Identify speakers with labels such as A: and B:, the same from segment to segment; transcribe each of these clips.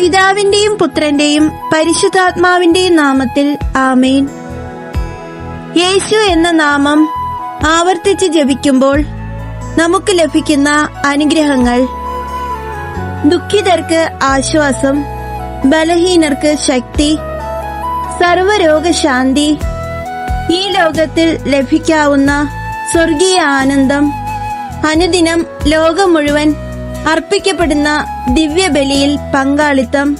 A: പിതാവിന്റെയും പുത്രന്റെയും പരിശുദ്ധാത്മാവിന്റെയും നാമത്തിൽ ആമേൻ. യേശു എന്ന നാമം ആവർത്തിച്ച് ജപിക്കുമ്പോൾ നമുക്ക് ലഭിക്കുന്ന അനുഗ്രഹങ്ങൾ. ദുഃഖിതർക്ക് ആശ്വാസം ബലഹീനർക്ക് ശക്തി സർവരോഗശാന്തി ഈ ലോകത്തിൽ ലഭിക്കാവുന്ന സ്വർഗീയ ആനന്ദം അനുദിനം ലോകം മുഴുവൻ അർപ്പിക്കപ്പെടുന്ന ദിവ്യബലിയിൽ പങ്കാളിത്തം.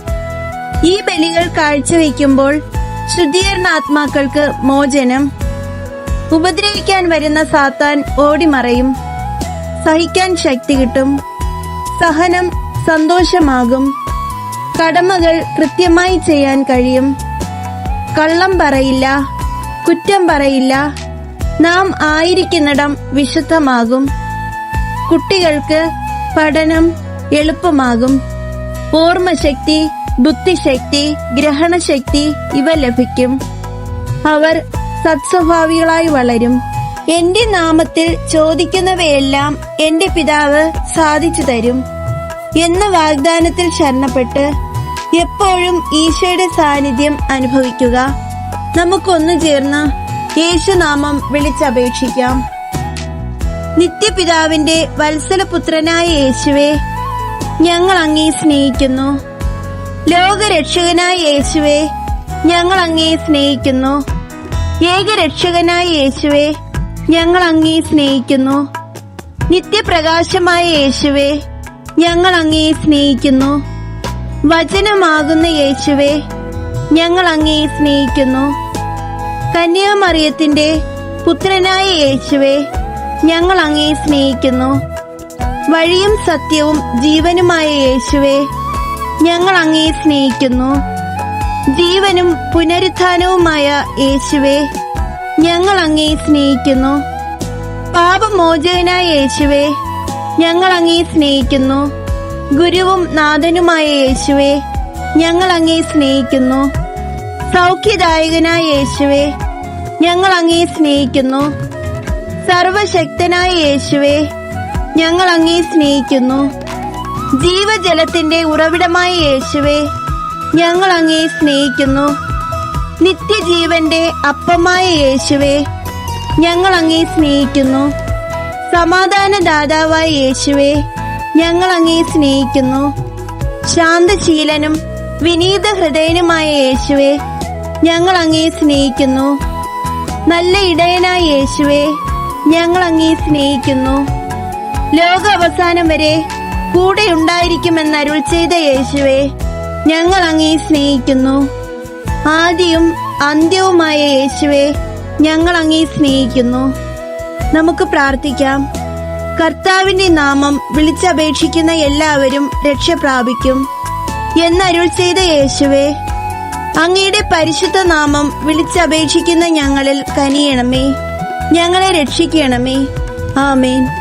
A: ഈ ബലികൾ കാഴ്ചവെക്കുമ്പോൾ ശുദ്ധീകരണ ആത്മാക്കൾക്ക് മോചനം. ഉപദ്രവിക്കാൻ വരുന്ന സാത്താൻ ഓടിമറയും. സഹിക്കാൻ ശക്തി കിട്ടും. സഹനം സന്തോഷമാകും. കടമകൾ കൃത്യമായി ചെയ്യാൻ കഴിയും. കള്ളം പറയില്ല കുറ്റം പറയില്ല. നാം ആയിരിക്കുന്നിടം വിശുദ്ധമാകും. കുട്ടികൾക്ക് പഠനം എളുപ്പമാകും. ഓർമ്മശക്തി ബുദ്ധിശക്തി ഗ്രഹണശക്തി ഇവ ലഭിക്കും. അവർ സത്സ്വഭാവികളായി വളരും. എന്റെ നാമത്തിൽ ചോദിക്കുന്നവയെല്ലാം എന്റെ പിതാവ് സാധിച്ചു തരും. എന്ന വാഗ്ദാനത്തിൽ ശരണപ്പെട്ട് എപ്പോഴും ഈശോയുടെ സാന്നിധ്യം അനുഭവിക്കുക. നമുക്കൊന്നു ചേർന്ന് യേശുനാമം വിളിച്ചപേക്ഷിക്കാം. നിത്യപിതാവിന്റെ വത്സലപുത്രനായ യേശുവെ ഞങ്ങൾ അങ്ങേ സ്നേഹിക്കുന്നു. ലോകരക്ഷകനായ യേശുവെ ഞങ്ങൾ അങ്ങേ സ്നേഹിക്കുന്നു. ഏകരക്ഷകനായ യേശുവെ ഞങ്ങൾ അങ്ങേ സ്നേഹിക്കുന്നു. നിത്യപ്രകാശമായ യേശുവെ ഞങ്ങൾ അങ്ങേ സ്നേഹിക്കുന്നു. വചനമാകുന്ന യേശുവെ ഞങ്ങൾ അങ്ങേ സ്നേഹിക്കുന്നു. കന്യാമറിയത്തിന്റെ പുത്രനായ യേശുവെ ഞങ്ങൾ അങ്ങേ സ്നേഹിക്കുന്നു. വഴിയും സത്യവും ജീവനുമായ യേശുവേ ഞങ്ങൾ അങ്ങേ സ്നേഹിക്കുന്നു. ജീവനും പുനരുത്ഥാനവുമായ യേശുവേ ഞങ്ങൾ അങ്ങേ സ്നേഹിക്കുന്നു. പാപമോചകനായ യേശുവേ ഞങ്ങൾ അങ്ങേ സ്നേഹിക്കുന്നു. ഗുരുവും നാഥനുമായ യേശുവേ ഞങ്ങൾ അങ്ങേ സ്നേഹിക്കുന്നു. സൗഖ്യദായകനായ യേശുവേ ഞങ്ങൾ അങ്ങേ സ്നേഹിക്കുന്നു. സർവശക്തനായ യേശുവെ ഞങ്ങൾ അങ്ങേ സ്നേഹിക്കുന്നു. ജീവജലത്തിന്റെ ഉറവിടമായ യേശുവെ ഞങ്ങൾ അങ്ങേ സ്നേഹിക്കുന്നു. നിത്യജീവന്റെ അപ്പമായ യേശുവെ ഞങ്ങൾ അങ്ങേ സ്നേഹിക്കുന്നു. സമാധാന ദാതാവായ യേശുവെ ഞങ്ങൾ അങ്ങേ സ്നേഹിക്കുന്നു. ശാന്തശീലനും വിനീത ഹൃദയനുമായ യേശുവെ ഞങ്ങൾ അങ്ങേ സ്നേഹിക്കുന്നു. നല്ല ഇടയനായ യേശുവെ ഞങ്ങൾ അങ്ങേ സ്നേഹിക്കുന്നു. ലോക അവസാനം വരെ കൂടെ ഉണ്ടായിരിക്കുമെന്ന് അരുൾ ചെയ്ത യേശുവെ ഞങ്ങൾ അങ്ങേ സ്നേഹിക്കുന്നു. ആദ്യവും അന്ത്യവുമായ യേശുവെ ഞങ്ങൾ അങ്ങേ സ്നേഹിക്കുന്നു. നമുക്ക് പ്രാർത്ഥിക്കാം. കർത്താവിന്റെ നാമം വിളിച്ചപേക്ഷിക്കുന്ന എല്ലാവരും രക്ഷ പ്രാപിക്കും. എന്നരുൾ ചെയ്ത യേശുവെ അങ്ങയുടെ പരിശുദ്ധ നാമം വിളിച്ചപേക്ഷിക്കുന്ന ഞങ്ങളിൽ കനിയണമേ. ഞങ്ങളെ രക്ഷിക്കണമേ. ആമേൻ.